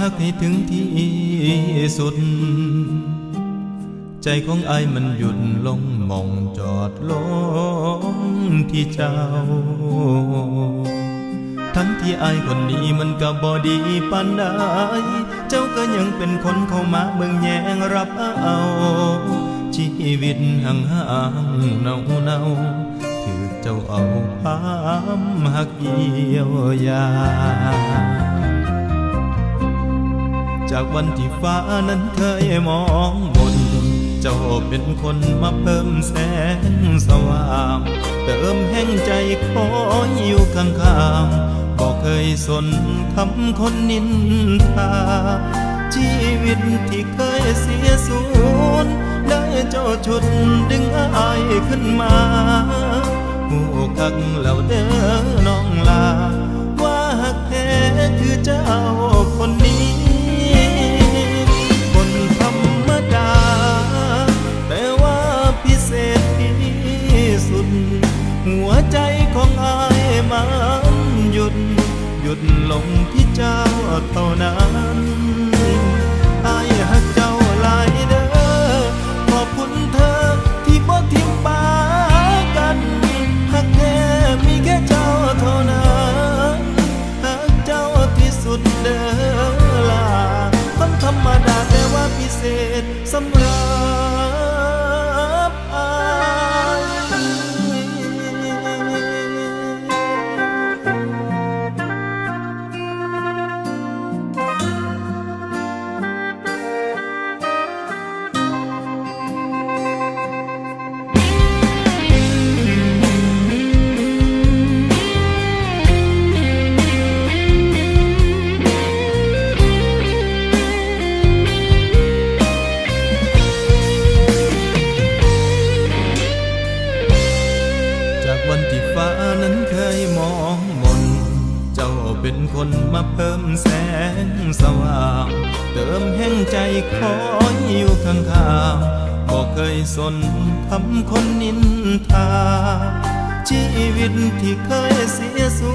หักให้ถึงที่สุด ใจของไอ้มันหยุดลงมองจอดลงที่เจ้า ทั้งที่ไอ้คนนี้มันก็บอดีปานใดเจ้าก็ยังเป็นคนเข้ามาเมืองแยงรับเอาชีวิตห่างห่างเนาเนาถือเจ้าเอาความหักเยียวยา จากวันที่ฟ้านั้นเคยมองบนเจ้าเป็นคนมาเพิ่มแสงสว่าง เติมแห่งใจคอยอยู่ข้างๆบอกเคยสนคำคนนินทาชีวิตที่เคยเสียสูญได้เจ้าชุดดึงอายขึ้นมาหูคักแล้วเด้อน้องลา ว่าหักแท้คือเจ้า มาเพิ่มแสงสว่าง เติมแห่งใจคอยอยู่ข้างๆบอกเคยสนคำคนนินทา ชีวิตที่เคยเสียสู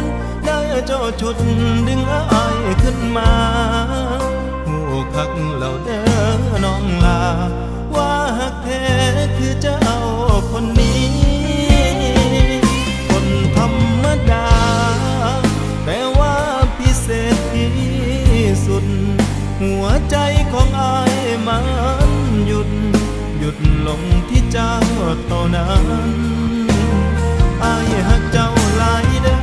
ญได้เจ้าชุดดึงอายขึ้นมาหูคักเหล่าเด้อน้องลา ว่าหักแท้คือเจ้า เจ้าต่อนั้นอายหักเจ้าหลายเด้อ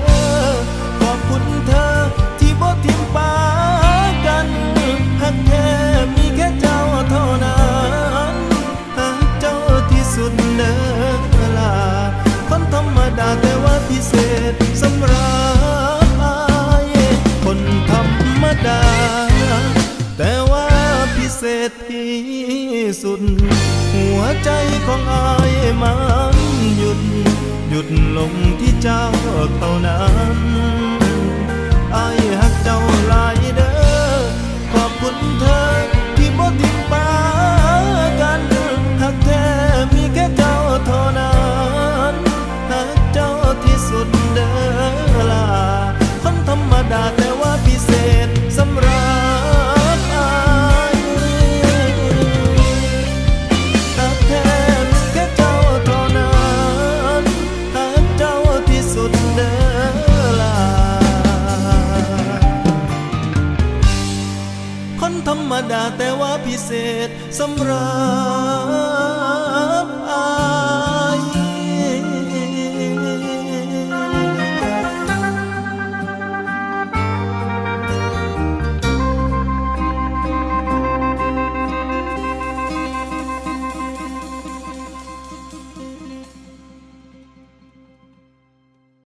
หัวใจของอายมันหยุด หยุดลงที่เจ้าเท่านั้นอายหักเจ้า ดาแต่ว่าพิเศษสำราญ